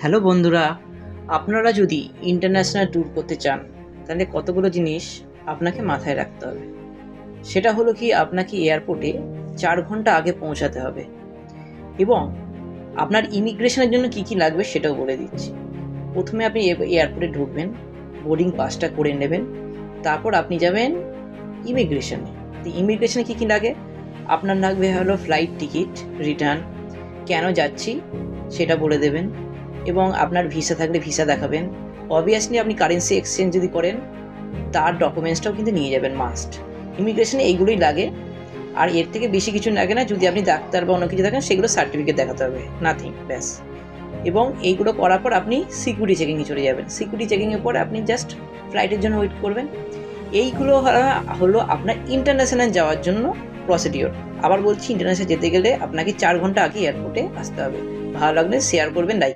Hello বন্ধুরা, আপনারা যদি ইন্টারন্যাশনাল ট্যুর করতে চান, তাহলে কতগুলো জিনিস আপনাকে মাথায় রাখতে হবে? সেটা হলো কি, আপনাকে এয়ারপোর্টে চার ঘণ্টা আগে পৌঁছাতে হবে এবং আপনার ইমিগ্রেশনের জন্য কি কি লাগবে সেটাও বলে দিচ্ছি। প্রথমে আপনি এয়ারপোর্টে ঢুকবেন বোর্ডিং পাসটা করে নেবেন, তারপর আপনি যাবেন ইমিগ্রেশনে তো ইমিগ্রেশনে কী কী লাগে? আপনার লাগবে হলো ফ্লাইট টিকিট রিটার্ন কেন যাচ্ছি সেটা বলে দেবেন এবং আপনার ভিসা থাকলে ভিসা দেখাবেন। অবভিয়াসলি আপনি কারেন্সি এক্সচেঞ্জ যদি করেন, তার ডকুমেন্টসটাও কিন্তু নিয়ে যাবেন মাস্ট ইমিগ্রেশনে এইগুলোই লাগে। আর এর থেকে বেশি কিছু লাগে না, যদি আপনি ডাক্তার বা অন্য কিছু থাকেন, সেগুলো সার্টিফিকেট দেখাতে হবে। নাথিং ব্যাস। এবং এইগুলো করার পর আপনি সিকিউরিটি চেকিংয়ে চলে যাবেন। সিকিউরিটি চেকিংয়ের পর আপনি জাস্ট ফ্লাইটের জন্য ওয়েট করবেন। এইগুলো হলো- আপনার ইন্টারন্যাশনাল যাওয়ার জন্য প্রসিডিওর আবার বলছি ইন্টারন্যাশনাল যেতে গেলে আপনাকে চার ঘণ্টা আগে এয়ারপোর্টে আসতে হবে। ভালো লাগলে শেয়ার করবেন লাইক